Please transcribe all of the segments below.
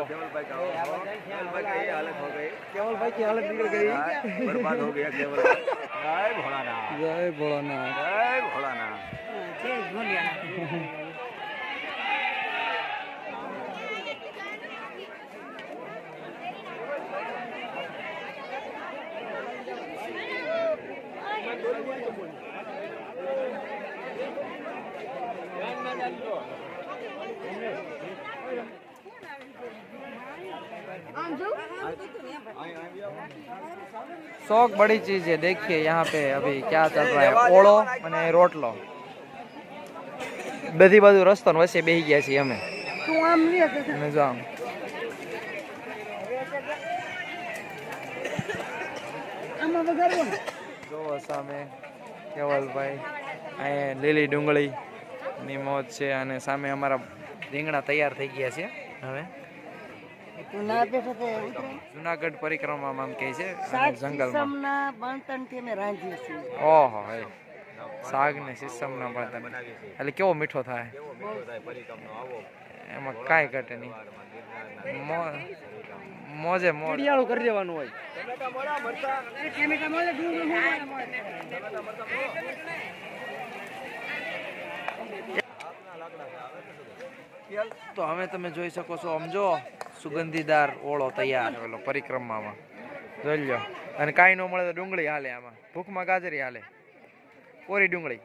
भाई ने बताया केवल भाई का केवल भाई का ये हालत हो गई केवल भाई की हालत बिगड़ गई हाँ, बर्बाद हो गया केवल जय भोलानाथ जय भोलानाथ जय भोलानाथ शौक बड़ी चीज है देखिए यहाँ पे अभी क्या चल रहा है ઓળો અને રોટલો બધી બાજુ રસ્તો ને વચ્ચે બેસી ગયા છીએ અમે અને જો આમ જોવો સામે કેવલભાઈ અહીંયા લીલી ડુંગળી ની મોજ છે અને સામે અમારા રીંગણા તૈયાર થઈ ગયા છે હવે જુનાગઢ પરિક્રમામાં આમ કહે છે જંગલમાં. ઓહો હે. શાક ને સિસમ ના બળતણ. એટલે કેવો મીઠો થાય? એમાં કાંઈ ઘટે નહીં. મો- મોજે મોજ કરી દેવાનું હોય. તો હવે તમે જોઈ શકો છો, આમ જો સુગંધીદાર ઓળો તૈયાર ઓલો પરિક્રમામાં. જોઈ લો અને કાંઈ ન મળે તો ડુંગળી હાલે આમાં. ભૂખમાં ગાજરી હાલે. કોરી ડુંગળી.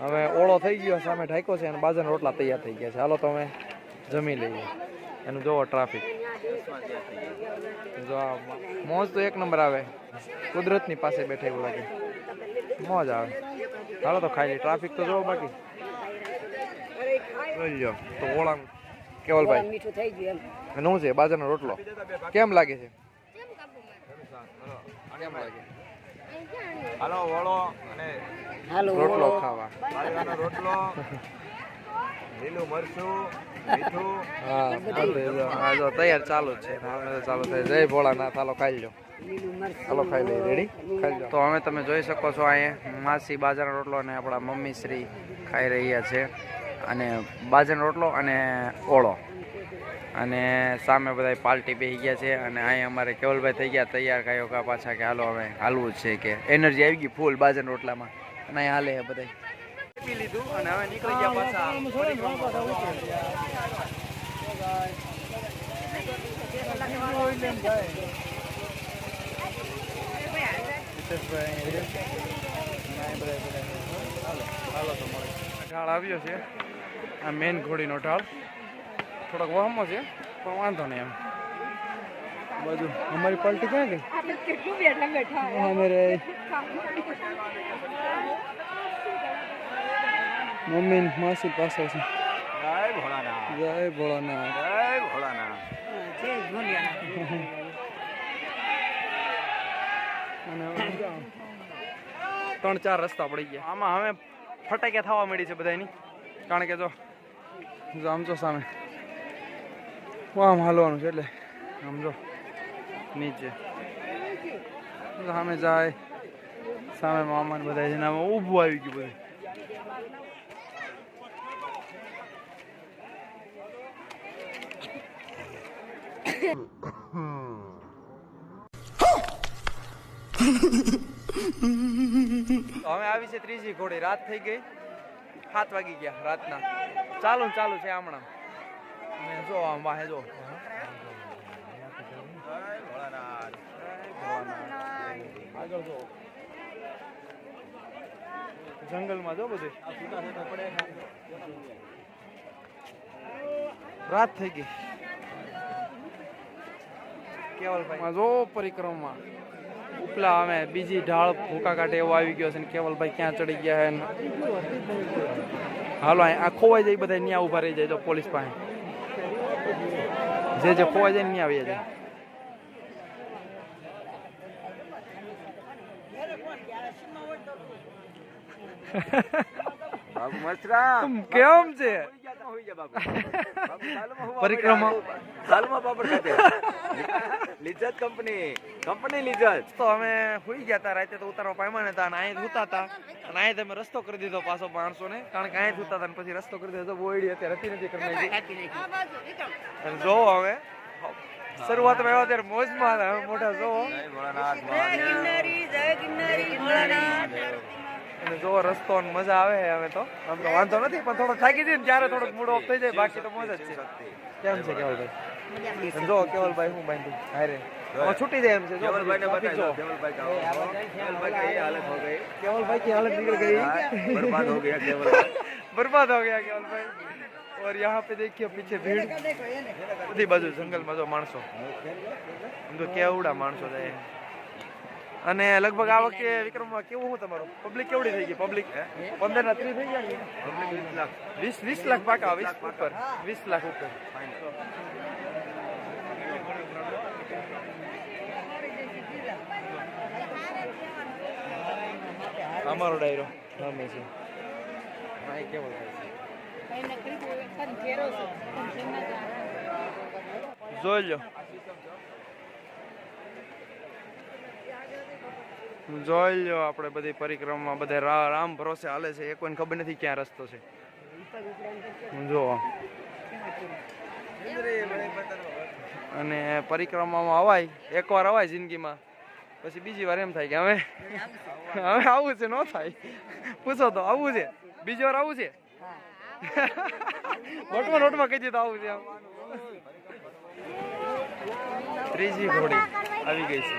હવે ઓળો થઈ ગયો, સામે ઢાંકો છે અને બાજરાના રોટલા તૈયાર થઈ ગયા છે. હાલો તમે જમી લઈએ. એનું જોવો ટ્રાફિક. જો મોજ તો એક નંબર આવે. કુદરતની પાસે બેઠા એવું લાગે. મોજ આવે. હાલો તો ખાઈ લઈએ. ટ્રાફિક તો જોવો બાકી. તો ઓળા કેવલભાઈ મીઠું થઈ ગયું એમ. શું છે? બાજરાનો રોટલો. કેમ લાગે છે? કેમ લાગે હાલો વળો અને હાલો રોટલો ખાવા. રોટલો લીલું મરચું મીઠું. હા જો તૈયાર ચાલુ જ છે. ચાલુ થાય જય. ભોળાનાથ. હાલો ખાઈ લો લીલું હાલો ખાઈ લઈ રેડી ખાઈ તો હવે તમે જોઈ શકો છો અહીંયા માસી બાજરાનો રોટલો અને આપણા મમ્મી શ્રી ખાઈ રહ્યા છે. અને બાજરાનો રોટલો અને ઓળો. અને સામે બધા પાલટી બેસી ગયા છે અને અહીંયા અમારે કેવલભાઈ થઈ ગયા તૈયાર કયો કા પાછા કે હાલો હવે હાલવું જ છે કે એનર્જી આવી ગઈ ફૂલ બાજરાના રોટલામાં. અને અહીંયા હાલે છે બધા પી લીધું અને હવે નીકળી ગયા પાછા ઢાળ આવ્યો છે. આ મેન ઘોડીનો ઢાળ. થોડોક વહમો છે પણ વાંધો નહીં એમ. બાજુ અમારી પાર્ટી ક્યાં ગઈ? અમે રે મમ્મી માસી પાસે છે. જય ભોળાનાથ. જય ભોળાનાથ. જય ભોળાનાથ. ત્રણ ચાર રસ્તા પડી ગયા. આમાં હવે ફટાક્યા થવા મળી છે બધાની કારણ કે જો સમજો સામે. આમ હાલવાનું છે એટલે. સમજો નીચે. સામે જાય. સામે મામા ને બધા છે ને ઊભું આવી ગયું બધું. અમે આવી છે ત્રીજી ઘોડી. રાત થઈ ગઈ. સાત વાગી ગયા રાતના. ચાલુ ચાલુ છે હમણાં જો આમ વાહે જો. આગળ જો જંગલમાં જો બધું. રાત થઈ ગઈ. કેવલભાઈ જો પરિક્રમા ઉપલા અમે બીજી ઢાળ ભૂકા કાઢે એવો આવી ગયો છે ને કેવલભાઈ ક્યાં ચડી ગયા છે હાલો આ ખોવાઈ જાય બધા ત્યાં ઊભા રહી જાય તો પોલીસ પાસે. જે જે ખોવાઈ જાય ને ત્યાં આવી જાય. કેમ છે? હોઈ ગયા તો હોઈ ગયા બાપુ. બાપુ સાલુમાં હુવા પરિક્રમા. પડ્યા. પાપડ ખાતે લિજ્જત કંપની. કંપની લિજ્જત. તો અમે હુઈ ગયા હતા રાતે તો ઉતારવા પામ્યા નતા અને અહીં ઉતા હતા અને તમે રસ્તો કરી દીધો પાછો માણસો ને કારણ કે અહીં ઉતા હતા અને પછી રસ્તો કરી દીધો. બોયડી અત્યારે હતી નથી કરી. અને જોવો હવે. શરૂઆતમાં આવ્યા ત્યારે મોજમાં હતા. મોટા જોવો જય ભોળાનાથ મહાદેવ. અને જોવો રસ્તો અને મજા આવે છે હવે તો આમ તો વાંધો નથી પણ થોડો થાકી જઈએ ને ત્યારે થોડોક મૂડ ઓફ થઈ જાય બાકી તો મોજ જ છે કેમ છે કેવલભાઈ અને જો કેવલભાઈ હું બાંધું હારે હવે છૂટી જાય એમ છે જો કેવલભાઈને traffic જો. બતાવો કેવલભાઈ का हो केवलभाई की ये हालत हो गई केवलभाई की हालत बिगड़ गई हाँ, बर्बाद हो गया केवलभाई बर्बाद हो गया केवलभाई और यहाँ पे देखिए पीछे भीड़ બધી બાજુ જંગલમાં જો માણસો આમ તો કેવડા માણસો જાય અને લગભગ આ વખતે વિક્રમ કેવું હું તમારું? પબ્લિક કેવડી થઈ ગઈ? પબ્લિક પંદર ના ત્રીસ થઈ ગયા વીસ વીસ લાખ પાકા વીસ ઉપર. વીસ લાખ ઉપર. અમારો ડાયરો. રમે છે ભાઈ કેવો જોઈ લો. જોઈ લો આપણે બધી પરિક્રમા બધે રામ ભરોસે હાલે છે. એ કોઈને ખબર નથી ક્યાં રસ્તો છે. જો અને પરિક્રમામાં અવાય. એકવાર અવાય જિંદગીમાં. પછી બીજી વાર એમ થાય કે હવે હવે આવું છે, ન થાય. પૂછો તો, આવું છે? બીજી વાર આવું છે? નોટમાં નોટમાં કહી દીધું આવું છે ત્રીજી ઘોડી આવી ગઈ છે.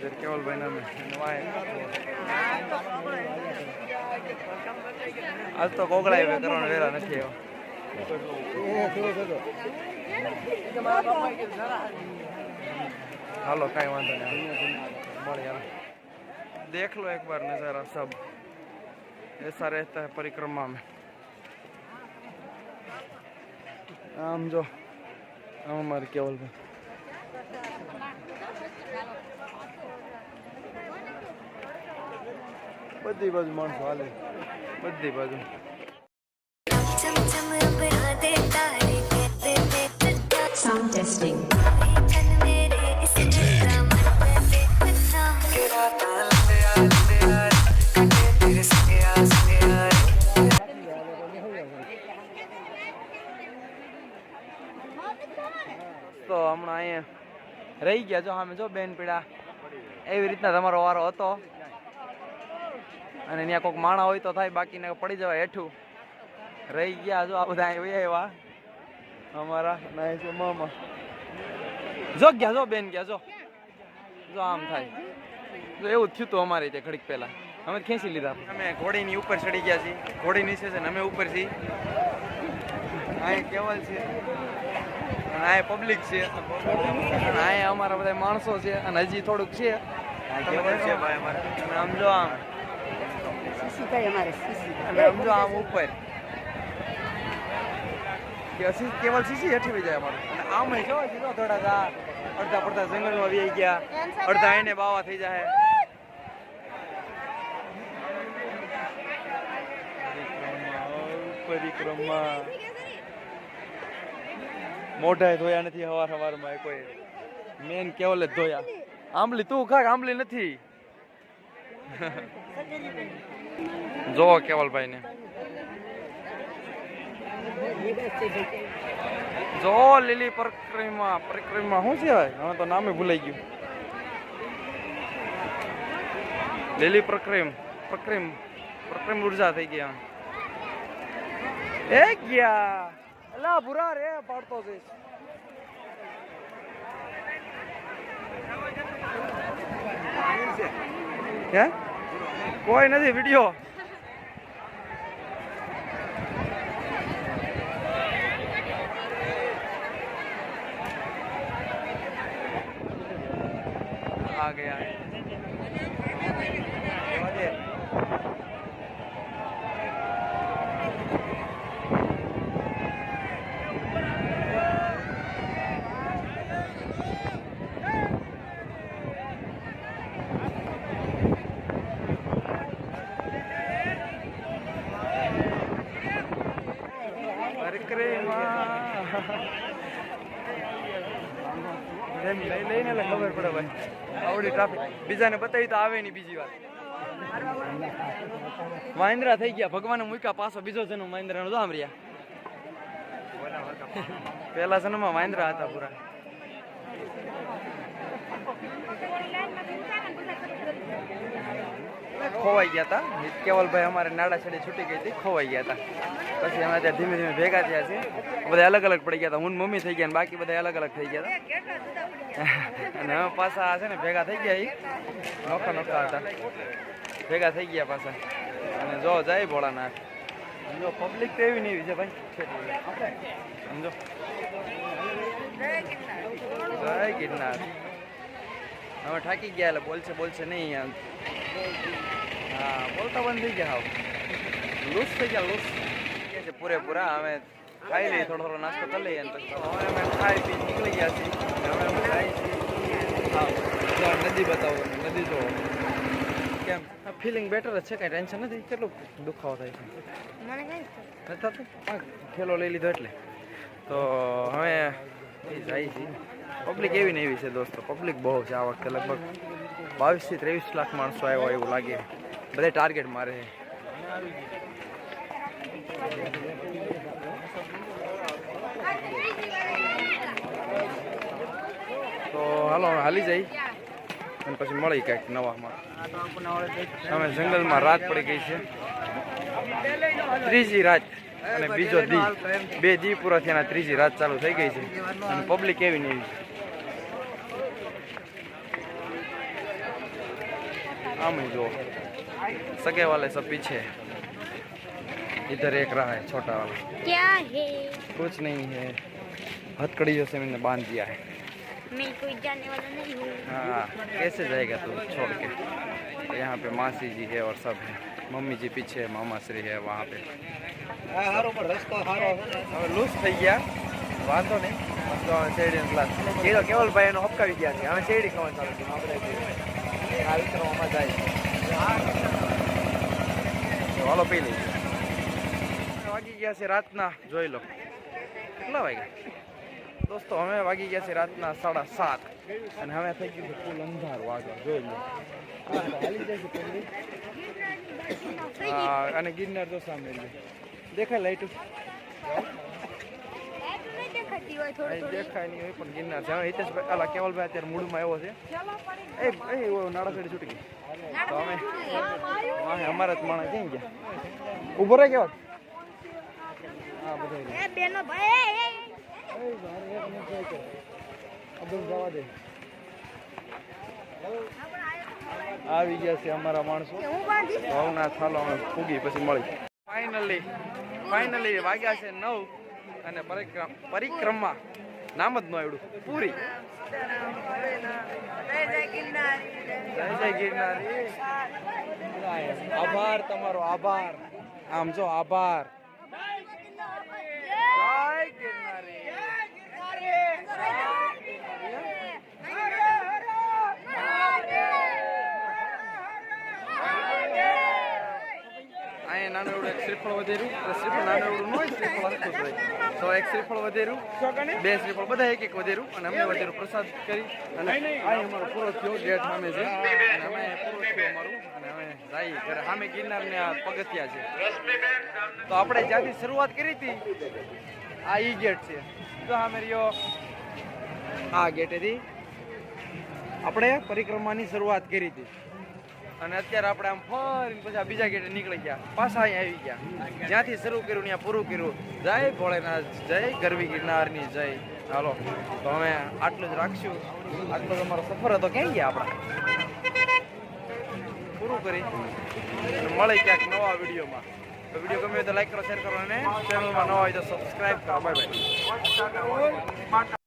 જર કેવલભાઈ નામે અને વાંહે. આજ તો કોકડા હવે કરવાના વેરા નથી આવ્યો હાલો કાંઈ વાંધો નહીં મળે હાલો देख लो एक बार नज़ारा सब ऐसा रहता है परिक्रमा में આમ જો આમ અમારે કેવલભાઈ બધી બાજુ માણસો હાલે. બધી બાજુ. Sound testing. તો હમણાં અહીંયા રહી ગયા જો સામે જો બેન પીડા. એવી રીતના તમારો વારો હતો. અને ત્યાં કોઈક માણા હોય તો થાય બાકીને પડી જવાય હેઠું. રહી ગયા જો આ બધા અહીં વહી અમારા નાય છે મામા. જો ગયા જો બેન ગયા જો. જો આમ થાય. જો એવું થયું હતું અમારે ત્યાં ઘડીક પહેલાં. અમે ખેંચી લીધા. અમે ઘોડીની ઉપર ચડી ગયા છીએ. ઘોડી નીચે છે ને અમે ઉપર છીએ. અહીં કેવલ છે. અને આ પબ્લિક છે. અને આ અમારા બધા માણસો છે અને હજી થોડુંક છે. આમ જો આમ. શીખાય અમારે શીશી અને આમ જો આમ ઉપર કે અસી કેવલ સીસી હેઠી વહી જાય અમારું અને આમ જો સીધો થોડા જા અડધા પડતા જંગલમાં વી ગયા અડધા એને બાવા થઈ જાય પરિક્રમા મોઢાએ ધોયા નથી હવાર હવારમાં એ કોઈ મેન કેવલ જ ધોયા આંબલી તું ખા આંબલી નથી જોવો કેવલભાઈ ને જો લીલી પરિક્રમા પરિક્રમા શું છે હવે તો નામે ભૂલાઈ ગયું લીલી પ્રક્રિમ પ્રક્રિમ પ્રક્રિમ ઊર્જા થઈ ગયા એ ગયા અલા બુરા રે પાડતો જઈશ હે કોઈ નથી વીડિયો આ ગયા. ખબર પડે ભાઈ આવડી ટ્રાફિક બીજાને બતાવી તો આવે નહીં બીજી વાર. મહિન્દ્રા થઈ ગયા. ભગવાન મૂક્યા પાછો બીજો જન્મ મહિન્દ્રા નો આમ પેલા જન્મમાં મહિન્દ્રા હતા પૂરા. ખોવાઈ ગયા હતા કેવલભાઈ અમારે નાડા છેડે છૂટી ગઈ હતી, ખોવાઈ ગયા હતા પછી અમે ત્યાં ધીમે ધીમે ભેગા થયા છે બધા અલગ અલગ પડી ગયા હતા હું મમ્મી થઈ ગયા બાકી બધા અલગ અલગ થઈ ગયા હતા અને અમે પાછા છે ને ભેગા થઈ ગયા નોખા નોખા હતા. ભેગા થઈ ગયા પાછા. અને જો, જાય ભોળાનાથ. સમજો પબ્લિક તો એવી નહીં છે ભાઈ. સમજો. જય ગિરનાર. હવે થાકી ગયા એટલે બોલશે બોલશે નહીં હા બોલતા બંધ થઈ ગયા હાવ. લૂસ થઈ ગયા લૂસ. કે છે પૂરેપૂરા. અમે ખાઈ લઈએ થોડો થોડો નાસ્તો કરી લઈએ અને હવે અમે ખાઈ પી નીકળી ગયા છીએ. હવે અમે ખાઈ છીએ. હા નદી બતાવો નદી જો. કેમ? ફિલિંગ બેટર જ છે કાંઈ ટેન્શન નથી? કેટલું દુખાવો થાય છે? મને કઈ નથી થતું. ખેલો લઈ લીધો એટલે. તો હવે એ જાય છે. પબ્લિક એવી ને એવી છે દોસ્તો. પબ્લિક બહુ છે આ વખતે લગભગ બાવીસથી ત્રેવીસ લાખ માણસો આવ્યા એવું લાગે. બધા ટાર્ગેટ મારે. તો હાલો હાલી જઈ અને પછી મળી કંઈક નવામાં. અમે જંગલમાં રાત પડી ગઈ છે. ત્રીજી રાત અને બીજો દી. બે દી પૂરા થયા ત્રીજી રાત ચાલુ થઈ ગઈ છે. અને પબ્લિક એવી ને એવી આમ જો सगे वाले सब पीछे इधर एक रहा है छोटा वाला क्या है कुछ नहीं है हथकड़ियों से मैंने बांध दिया है मैं कोई जाने वाला नहीं हूँ हाँ कैसे जाएगा तू छोड़ के तो यहाँ पे मासी जी है और सब है मम्मी जी पीछे है मामा श्री है वहाँ पे હવે લૂઝ થઈ ગયા વાંધો નહીં તો હવે શેરડીનો ગ્લાસ એ તો કેવલભાઈ એનો હપકાવી ગયા છે હવે શેરડી ખાવાનું ચાલુ છે આપણે આ કરવામાં જાય હાલો પી લઈ વાગી ગયા છે રાતના, જોઈ લો. કેટલા વાગ્યા? દોસ્તો, અમે વાગી ગયા છે રાતના સાડા સાત. અને હવે થઈ ગયું છે ફૂલ અંધારું વાગવા જોઈ લો. અને ગિરનાર તો સામે દેખાય લાઈટું? હોય થોડું દેખાય નહીં હોય પણ ગિરનાર છે હિતેશભાઈ અલા કેવલભાઈ અત્યારે મૂડમાં આવ્યો છે? એ એ નાડાસડી છૂટી ગઈ. તો અમે અમારા જ માણસ ક્યાં ગયા? ઊભો રહે કેવા હા બધા એ બેનો ભાઈ એ, જવા દે. આવી ગયા છે અમારા માણસો. એ. હું ભાવના થાલો અમે ફૂગી પછી મળી. ફાઇનલી ફાઇનલી વાગ્યા છે નવ. અને પરિક્રમ નામ જ ન આવડું. પૂરી. આભાર તમારો, આભાર. આમ જો, આભાર. જય ગિરનારી અહીંયા નાનું એવડું એક શ્રીફળ વધેરું શ્રીફળ નાનું એવડું હોય શ્રીફળ હરખું જ હોય. તો એક શ્રીફળ વધેરું બે શ્રીફળ બધા એક એક વધેરું અને અમને વધેરું પ્રસાદ કરી અને અહીં અમારો પૂરો થયો ગેટ સામે છે. અને અમે પૂરો થયો અમારું અને અમે જઈએ ઘરે. સામે ગિરનારને આ પગથિયા છે. તો આપણે જ્યાંથી શરૂઆત કરી હતી આ ઈ ગેટ છે. તો સામે રહ્યો આ ગેટેથી આપણે પરિક્રમાની શરૂઆત કરી હતી. અને અત્યારે આપણે આમ ફરીને પછી બીજા ગેટે નીકળી ગયા. પાછા અહીંયા આવી ગયા. જ્યાંથી શરૂ કર્યું ત્યાં પૂરું કર્યું. જય ભોળેનાથ, જય ગરવી ગિરનારની જય. હાલો, તો અમે આટલું જ રાખશું. આટલો જ અમારો સફર હતો. ક્યાં ગયા આપણે? પૂરું કરી. મળે ક્યાંક નવા વિડીયોમાં. તો વીડિયો ગમે તો લાઈક કરો શેર કરો અને ચેનલમાં નવા હોય તો સબસ્ક્રાઈબ કરો. Bye bye